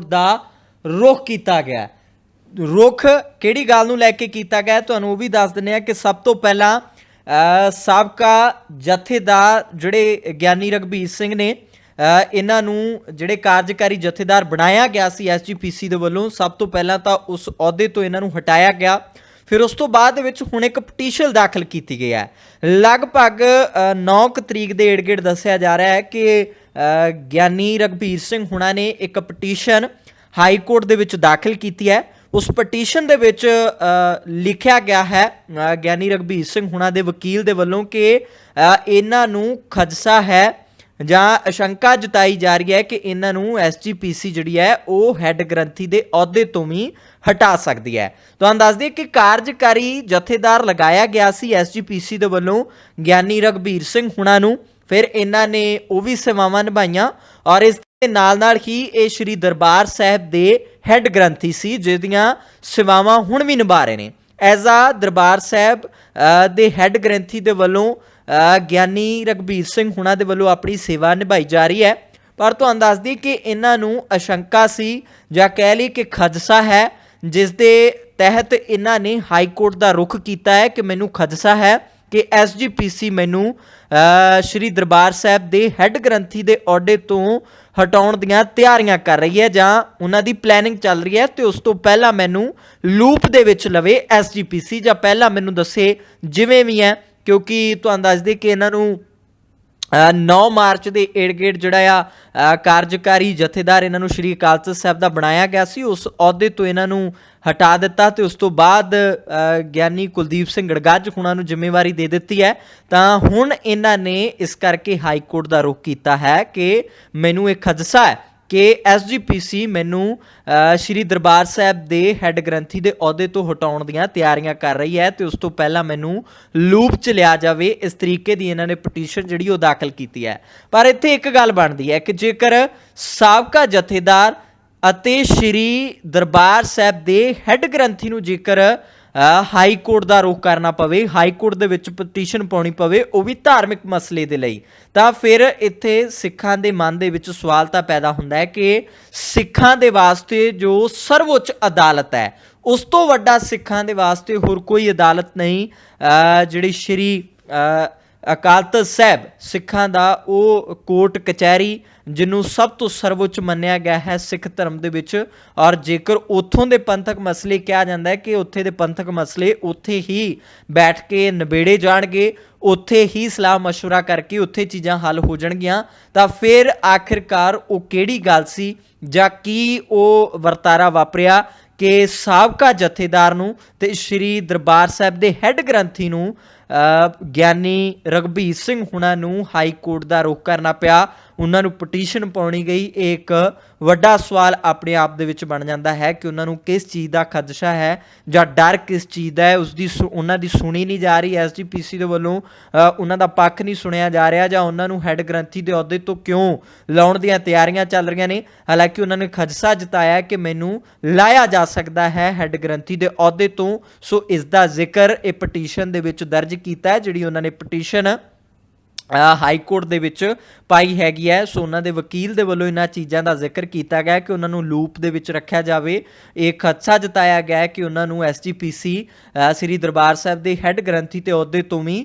ਦਾ ਰੁਖ ਕੀਤਾ ਗਿਆ ਹੈ। ਰੁਖ ਕਿਹੜੀ ਗੱਲ ਨੂੰ ਲੈ ਕੇ ਕੀਤਾ ਗਿਆ ਤੁਹਾਨੂੰ ਉਹ ਵੀ ਦੱਸ ਦਿੰਦੇ ਆ ਕਿ ਸਭ ਤੋਂ ਪਹਿਲਾਂ ਸਾਬਕਾ ਜਥੇਦਾਰ ਜਿਹੜੇ ਗਿਆਨੀ ਰਗਬੀਰ ਸਿੰਘ ਨੇ ਇਹਨਾਂ ਨੂੰ ਜਿਹੜੇ ਕਾਰਜਕਾਰੀ ਜਥੇਦਾਰ ਬਣਾਇਆ ਗਿਆ ਸੀ ਐਸਜੀਪੀਸੀ ਦੇ ਵੱਲੋਂ, ਸਭ ਤੋਂ ਪਹਿਲਾਂ ਤਾਂ ਉਸ ਅਹੁਦੇ ਤੋਂ ਇਹਨਾਂ ਨੂੰ ਹਟਾਇਆ ਗਿਆ। ਫਿਰ ਉਸ ਤੋਂ ਬਾਅਦ ਵਿੱਚ ਹੁਣ ਇੱਕ ਪਟੀਸ਼ਨ ਦਾਖਲ ਕੀਤੀ ਗਈ ਹੈ। ਲਗਭਗ 9 ਤਰੀਕ ਦੇ ਏੜ-ਗੇੜ ਦੱਸਿਆ ਜਾ ਰਿਹਾ ਹੈ ਕਿ ਗਿਆਨੀ ਰਗਬੀਰ ਸਿੰਘ ਹੁਣਾਂ ਨੇ ਇੱਕ ਪਟੀਸ਼ਨ ਹਾਈ ਕੋਰਟ ਦੇ ਵਿੱਚ ਦਾਖਲ ਕੀਤੀ ਹੈ। ਉਸ ਪਟੀਸ਼ਨ ਦੇ ਵਿੱਚ ਲਿਖਿਆ ਗਿਆ ਹੈ ਗਿਆਨੀ ਰਗਬੀਰ ਸਿੰਘ ਹੁਣਾਂ ਦੇ ਵਕੀਲ ਦੇ ਵੱਲੋਂ ਕਿ ਇਹਨਾਂ ਨੂੰ ਖਦਸ਼ਾ ਹੈ ਜਾਂ ਅਸ਼ੰਕਾ ਜਤਾਈ ਜਾ ਰਹੀ ਹੈ ਕਿ ਇਹਨਾਂ ਨੂੰ ਐਸਜੀਪੀਸੀ ਜਿਹੜੀ ਹੈ, ਉਹ ਹੈੱਡ ਗ੍ਰੰਥੀ ਦੇ ਅਹੁਦੇ ਤੋਂ ਵੀ ਹਟਾ ਸਕਦੀ ਹੈ। ਤੁਹਾਨੂੰ ਦੱਸ ਦਈਏ ਕਿ ਕਾਰਜਕਾਰੀ ਜਥੇਦਾਰ ਲਗਾਇਆ ਗਿਆ ਸੀ ਐਸਜੀਪੀਸੀ ਦੇ ਵੱਲੋਂ ਗਿਆਨੀ ਰਗਬੀਰ ਸਿੰਘ ਹੁਣਾਂ ਨੂੰ। ਫਿਰ ਇਹਨਾਂ ਨੇ ਉਹ ਵੀ ਸੇਵਾਵਾਂ ਨਿਭਾਈਆਂ ਔਰ ਇਸ ਦੇ ਨਾਲ ਨਾਲ ਹੀ ਇਹ ਸ਼੍ਰੀ ਦਰਬਾਰ ਸਾਹਿਬ ਦੇ ਹੈੱਡ ਗ੍ਰੰਥੀ ਸੀ, ਜਿਹਦੀਆਂ ਸੇਵਾਵਾਂ ਹੁਣ ਵੀ ਨਿਭਾ ਰਹੇ ਨੇ। ਐਜ਼ ਆ ਦਰਬਾਰ ਸਾਹਿਬ ਦੇ ਹੈੱਡ ਗ੍ਰੰਥੀ ਦੇ ਵੱਲੋਂ ਗਿਆਨੀ ਰਗਬੀਰ ਸਿੰਘ ਹੁਣਾਂ ਦੇ ਵੱਲੋਂ ਆਪਣੀ ਸੇਵਾ ਨਿਭਾਈ ਜਾ ਰਹੀ ਹੈ। ਪਰ ਤੁਹਾਨੂੰ ਦੱਸ ਦਈਏ ਕਿ ਇਹਨਾਂ ਨੂੰ ਅਸ਼ੰਕਾ ਸੀ, ਜਾਂ ਕਹਿ ਲਈ ਕਿ ਖਦਸ਼ਾ ਹੈ, ਜਿਸ ਦੇ ਤਹਿਤ ਇਹਨਾਂ ਨੇ ਹਾਈ ਕੋਰਟ ਦਾ ਰੁਖ ਕੀਤਾ ਹੈ ਕਿ ਮੈਨੂੰ ਖਦਸ਼ਾ ਹੈ। ਕਿ ਐਸਜੀਪੀਸੀ ਮੈਨੂੰ ਸ਼੍ਰੀ ਦਰਬਾਰ ਸਾਹਿਬ ਦੇ ਹੈੱਡ ਗ੍ਰੰਥੀ ਦੇ ਅਹੁਦੇ ਤੋਂ ਹਟਾਉਣ ਦੀਆਂ ਤਿਆਰੀਆਂ ਕਰ ਰਹੀ ਹੈ ਜਾਂ ਉਹਨਾਂ ਦੀ ਪਲੈਨਿੰਗ ਚੱਲ ਰਹੀ ਹੈ ਤੇ ਉਸ ਤੋਂ ਪਹਿਲਾਂ ਮੈਨੂੰ ਲੂਪ ਦੇ ਵਿੱਚ ਲਵੇ ਐਸਜੀਪੀਸੀ ਜਾਂ ਪਹਿਲਾਂ ਮੈਨੂੰ ਦੱਸੇ ਜਿਵੇਂ ਵੀ ਹੈ ਕਿਉਂਕਿ ਤੁਹਾਨੂੰ ਦੱਸ ਦੇ ਕਿ ਇਹਨਾਂ ਨੂੰ ਅ, 9 ਮਾਰਚ ਦੇ ਏੜਗੇੜ ਜਿਹੜਾ ਆ ਕਾਰਜਕਾਰੀ ਜਥੇਦਾਰ ਇਹਨਾਂ ਨੂੰ ਸ਼੍ਰੀ ਅਕਾਲ ਤਖਤ ਸਾਹਿਬ ਦਾ ਬਣਾਇਆ ਗਿਆ ਸੀ ਉਸ ਅਹੁਦੇ ਤੋਂ ਇਹਨਾਂ ਨੂੰ ਹਟਾ ਦਿੱਤਾ ਤੇ ਉਸ ਤੋਂ ਬਾਅਦ ਗਿਆਨੀ ਕੁਲਦੀਪ ਸਿੰਘ ਗੜਗੱਜ ਹੁਣਾਂ ਨੂੰ ਜ਼ਿੰਮੇਵਾਰੀ ਦੇ ਦਿੱਤੀ ਹੈ। ਤਾਂ ਹੁਣ ਇਹਨਾਂ ਨੇ ਇਸ ਕਰਕੇ ਹਾਈ ਕੋਰਟ ਦਾ ਰੁਖ ਕੀਤਾ ਹੈ ਕਿ ਮੈਨੂੰ ਇਹ ਖਦਸ਼ਾ ਹੈ ਕਿ ਐਸਜੀਪੀਸੀ ਮੈਨੂੰ ਸ਼੍ਰੀ ਦਰਬਾਰ ਸਾਹਿਬ ਦੇ ਹੈੱਡ ਗ੍ਰੰਥੀ ਦੇ ਅਹੁਦੇ ਤੋਂ ਹਟਾਉਣ ਦੀਆਂ ਤਿਆਰੀਆਂ ਕਰ ਰਹੀ ਹੈ ਤੇ ਉਸ ਤੋਂ ਪਹਿਲਾਂ ਮੈਨੂੰ ਲੂਪ 'ਚ ਲਿਆ ਜਾਵੇ। ਇਸ ਤਰੀਕੇ ਦੀ ਇਹਨਾਂ ਨੇ ਪਟੀਸ਼ਨ ਜਿਹੜੀ ਉਹ ਦਾਖਲ ਕੀਤੀ ਹੈ। ਪਰ ਇੱਥੇ ਇੱਕ ਗੱਲ ਬਣਦੀ ਹੈ ਕਿ ਜੇਕਰ ਸਾਬਕਾ ਜਥੇਦਾਰ ਅਤੇ ਸ਼੍ਰੀ ਦਰਬਾਰ ਸਾਹਿਬ ਦੇ ਹੈੱਡ ਗ੍ਰੰਥੀ ਨੂੰ ਜੇਕਰ ਹਾਈ ਕੋਰਟ ਦਾ ਰੁਖ ਕਰਨਾ ਪਵੇ ਹਾਈ ਕੋਰਟ ਦੇ ਵਿੱਚ ਪਟੀਸ਼ਨ ਪਾਉਣੀ ਪਵੇ, ਉਹ ਵੀ ਧਾਰਮਿਕ ਮਸਲੇ ਦੇ ਲਈ। ਤਾਂ ਫਿਰ ਇੱਥੇ ਸਿੱਖਾਂ ਦੇ ਮਨ ਦੇ ਵਿੱਚ ਸਵਾਲ ਤਾਂ ਪੈਦਾ ਹੁੰਦਾ ਹੈ ਕਿ ਸਿੱਖਾਂ ਦੇ ਵਾਸਤੇ ਜੋ ਸਰਵਉੱਚ ਅਦਾਲਤ ਹੈ, ਉਸ ਤੋਂ ਵੱਡਾ ਸਿੱਖਾਂ ਦੇ ਵਾਸਤੇ ਹੋਰ ਕੋਈ ਅਦਾਲਤ ਨਹੀਂ ਜਿਹੜੀ ਸ਼੍ਰੀ ਅਕਾਲ ਤਖਤ ਸਾਹਿਬ ਸਿੱਖਾਂ ਦਾ ਉਹ ਕੋਰਟ ਕਚਹਿਰੀ ਜਿਹਨੂੰ ਸਭ ਤੋਂ ਸਰਵਉੱਚ ਮੰਨਿਆ ਗਿਆ ਹੈ ਸਿੱਖ ਧਰਮ ਦੇ ਵਿੱਚ ਔਰ ਜੇਕਰ ਉੱਥੋਂ ਦੇ ਪੰਥਕ ਮਸਲੇ ਕਿਹਾ ਜਾਂਦਾ ਹੈ ਕਿ ਉੱਥੇ ਦੇ ਪੰਥਕ ਮਸਲੇ ਉੱਥੇ ਹੀ ਬੈਠ ਕੇ ਨਿਬੇੜੇ ਜਾਣਗੇ ਉੱਥੇ ਹੀ ਸਲਾਹ مشورہ ਕਰਕੇ ਉੱਥੇ ਚੀਜ਼ਾਂ ਹੱਲ ਹੋ ਜਾਣਗੀਆਂ ਤਾਂ ਫਿਰ ਆਖਿਰਕਾਰ ਉਹ ਕਿਹੜੀ ਗੱਲ ਸੀ ਜਾਂ ਕੀ ਉਹ ਵਰਤਾਰਾ ਵਾਪਰਿਆ ਕਿ ਸਾਬਕਾ ਜਥੇਦਾਰ ਨੂੰ ਤੇ ਸ਼੍ਰੀ ਦਰਬਾਰ ਸਾਹਿਬ ਦੇ ਹੈੱਡ ਗ੍ਰੰਥੀ ਨੂੰ ਅ, ਗਿਆਨੀ ਰਗਬੀਰ ਸਿੰਘ ਹੁਣਾਂ ਨੂੰ ਹਾਈ ਕੋਰਟ ਦਾ ਰੁਖ ਕਰਨਾ ਪਿਆ। ਉਹਨਾਂ ਨੂੰ ਪਟੀਸ਼ਨ ਪਾਉਣੀ ਗਈ, ਇਹ ਇੱਕ ਵੱਡਾ ਸਵਾਲ ਆਪਣੇ ਆਪ ਦੇ ਵਿੱਚ ਬਣ ਜਾਂਦਾ ਹੈ ਕਿ ਉਹਨਾਂ ਨੂੰ ਕਿਸ ਚੀਜ਼ ਦਾ ਖਦਸ਼ਾ ਹੈ ਜਾਂ ਡਰ ਕਿਸ ਚੀਜ਼ ਦਾ ਹੈ ਉਸ ਦੀ ਸੁ- ਉਹਨਾਂ ਦੀ ਸੁਣੀ ਨਹੀਂ ਜਾ ਰਹੀ ਐਸਜੀਪੀਸੀ ਦੇ ਵੱਲੋਂ ਉਹਨਾਂ ਦਾ ਪੱਖ ਨਹੀਂ ਸੁਣਿਆ ਜਾ ਰਿਹਾ ਜਾਂ ਉਹਨਾਂ ਨੂੰ ਹੈੱਡ ਗ੍ਰੰਥੀ ਦੇ ਅਹੁਦੇ ਤੋਂ ਕਿਉਂ ਲਾਉਣ ਦੀਆਂ ਤਿਆਰੀਆਂ ਚੱਲ ਰਹੀਆਂ ਨੇ? ਹਾਲਾਂਕਿ ਉਹਨਾਂ ਨੇ ਖਦਸ਼ਾ ਜਤਾਇਆ ਕਿ ਮੈਨੂੰ ਲਾਇਆ ਜਾ ਸਕਦਾ ਹੈ ਹੈੱਡ ਗ੍ਰੰਥੀ ਦੇ ਅਹੁਦੇ ਤੋਂ, ਸੋ ਇਸ ਦਾ ਜ਼ਿਕਰ ਇਹ ਪਟੀਸ਼ਨ ਦੇ ਵਿੱਚ ਦਰਜ ਕੀਤਾ ਹੈ, ਜਿਹੜੀ ਉਹਨਾਂ ਨੇ ਪਟੀਸ਼ਨ ਹਾਈ ਕੋਰਟ ਦੇ ਵਿੱਚ ਪਾਈ ਹੈਗੀ ਹੈ। ਸੋ ਉਹਨਾਂ ਦੇ ਵਕੀਲ ਦੇ ਵੱਲੋਂ ਇਹਨਾਂ ਚੀਜ਼ਾਂ ਦਾ ਜ਼ਿਕਰ ਕੀਤਾ ਗਿਆ ਕਿ ਉਹਨਾਂ ਨੂੰ ਲੂਪ ਦੇ ਵਿੱਚ ਰੱਖਿਆ ਜਾਵੇ। ਇਹ ਖਦਸ਼ਾ ਜਤਾਇਆ ਗਿਆ ਹੈ ਕਿ ਉਹਨਾਂ ਨੂੰ ਐਸਜੀਪੀਸੀ ਸ੍ਰੀ ਦਰਬਾਰ ਸਾਹਿਬ ਦੇ ਹੈੱਡ ਗ੍ਰੰਥੀ ਤੇ ਅਹੁਦੇ ਤੋਂ ਵੀ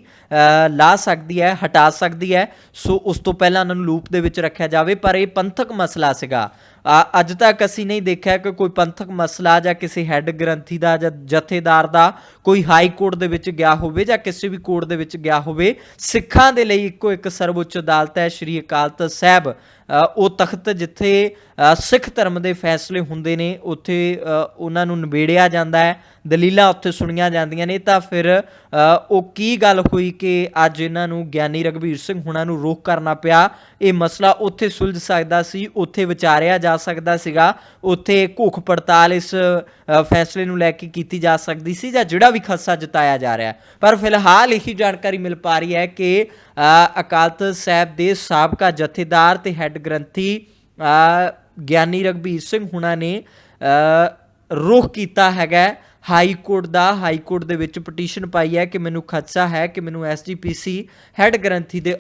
ਲਾ ਸਕਦੀ ਹੈ, ਹਟਾ ਸਕਦੀ ਹੈ। ਸੋ ਉਸ ਤੋਂ ਪਹਿਲਾਂ ਉਹਨਾਂ ਨੂੰ ਲੂਪ ਦੇ ਵਿੱਚ ਰੱਖਿਆ ਜਾਵੇ, ਪਰ ਇਹ ਪੰਥਕ ਮਸਲਾ ਸੀਗਾ। ਅੱਜ ਤੱਕ ਅਸੀਂ ਨਹੀਂ ਦੇਖਿਆ ਕਿ ਕੋਈ ਪੰਥਕ ਮਸਲਾ ਜਾਂ ਕਿਸੇ ਹੈੱਡ ਗ੍ਰੰਥੀ ਦਾ ਜਾਂ ਜਥੇਦਾਰ ਦਾ ਕੋਈ ਹਾਈ ਕੋਰਟ ਦੇ ਵਿੱਚ ਗਿਆ ਹੋਵੇ ਜਾਂ ਕਿਸੇ ਵੀ ਕੋਰਟ ਦੇ ਵਿੱਚ ਗਿਆ ਹੋਵੇ, ਸਿੱਖਾਂ ਦੇ ਲਈ ਇੱਕੋ ਇੱਕ ਸਰਵਉੱਚ ਅਦਾਲਤ ਹੈ, ਸ਼੍ਰੀ ਅਕਾਲ ਤਖਤ ਸਾਹਿਬ। ਉਹ ਤਖਤ ਜਿੱਥੇ ਸਿੱਖ ਧਰਮ ਦੇ ਫੈਸਲੇ ਹੁੰਦੇ ਨੇ ਉੱਥੇ ਉਹਨਾਂ ਨੂੰ ਨਿਬੇੜਿਆ ਜਾਂਦਾ ਹੈ ਦਲੀਲਾਂ ਉੱਥੇ ਸੁਣੀਆਂ ਜਾਂਦੀਆਂ ਨੇ ਤਾਂ ਫਿਰ ਉਹ ਕੀ ਗੱਲ ਹੋਈ ਕਿ ਅੱਜ ਇਹਨਾਂ ਨੂੰ ਗਿਆਨੀ ਰਗਵੀਰ ਸਿੰਘ ਹੁਣਾਂ ਨੂੰ ਰੋਕ ਕਰਨਾ ਪਿਆ? ਇਹ ਮਸਲਾ ਉੱਥੇ ਸੁਲਝ ਸਕਦਾ ਸੀ ਉੱਥੇ ਵਿਚਾਰਿਆ ਜਾ ਸਕਦਾ ਸੀਗਾ ਉੱਥੇ ਭੁੱਖ ਪੜਤਾਲ ਇਸ ਫੈਸਲੇ ਨੂੰ ਲੈ ਕੇ ਕੀਤੀ ਜਾ ਸਕਦੀ ਸੀ ਜਾਂ ਜਿਹੜਾ ਵੀ ਖਸਾ ਜਤਾਇਆ ਜਾ ਰਿਹਾ ਪਰ ਫਿਲਹਾਲ ਇਹੀ ਜਾਣਕਾਰੀ ਮਿਲ ਪਾ ਰਹੀ ਹੈ ਕਿ ਅ, ਅਕਾਲ ਤਖਤ ਸਾਹਿਬ ਦੇ ਸਾਬਕਾ ਜਥੇਦਾਰ ਤੇ ਹੈੱਡ ਗ੍ਰੰਥੀ ਅ, ਗਿਆਨੀ ਰਗਬੀਰ ਸਿੰਘ ਹੁਣਾਂ ਨੇ ਅ, ਰੁਖ ਕੀਤਾ ਹੈਗਾ। ਹਾਈ ਕੋਰਟ ਦਾ ਹਾਈ ਕੋਰਟ ਦੇ ਵਿੱਚ ਪਟੀਸ਼ਨ ਪਾਈ ਹੈ ਕਿ ਮੈਨੂੰ ਖਦਸ਼ਾ ਹੈ ਕਿ ਮੈਨੂੰ ਐਸਜੀਪੀਸੀ ਹੈੱਡ ਗ੍ਰੰਥੀ ਦੇ